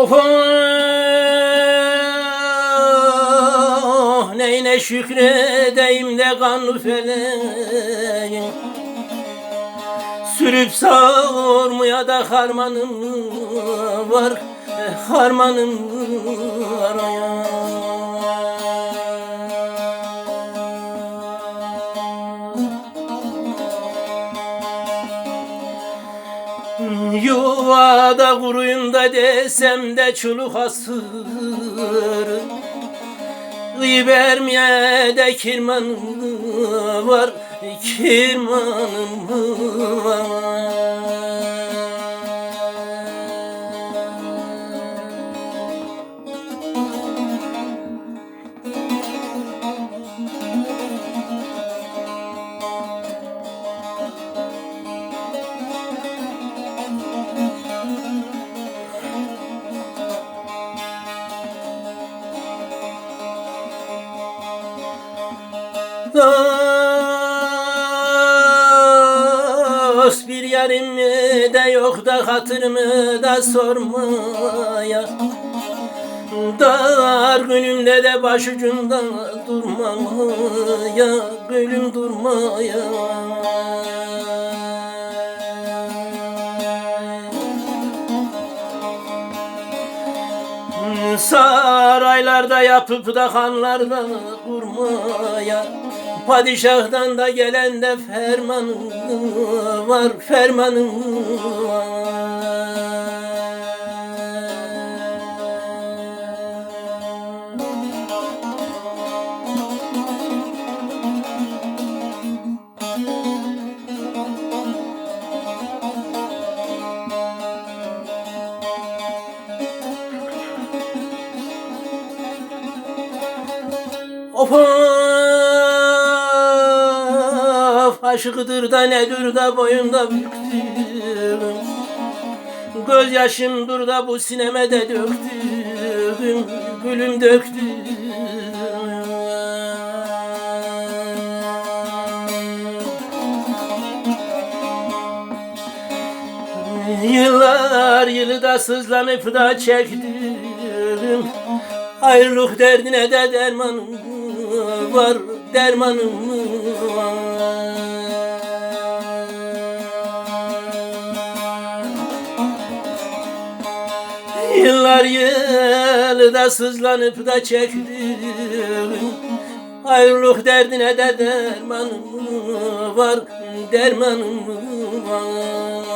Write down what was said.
Of oh, neyine şükredeyim de kanlı feleğim Sürüp savurmaya da harmanım var Harmanım Yuvada kuruyum da desem de çuluk asır Vermeye de kirmanım var Kirmanım var Dost bir yarim de yok da hatırımı da sormaya. Dar günümde de başucumda durmaya Gülüm durmaya. Saraylarda yapıp da hanlarda kurmaya Padişahdan da gelen de fermanım var Fermanım var. Of aşkıdır da nedir da boyunda büktüm Göz yaşımdır da bu sineme de döktüm Gülüm döktüm Yıllar yılı da sızlanıp da çektim. Ayrılık derdine de dermanım var Dermanım var Yıllar yılı da sızlanıp da çektim. Ayrılık derdine de dermanım var Dermanım var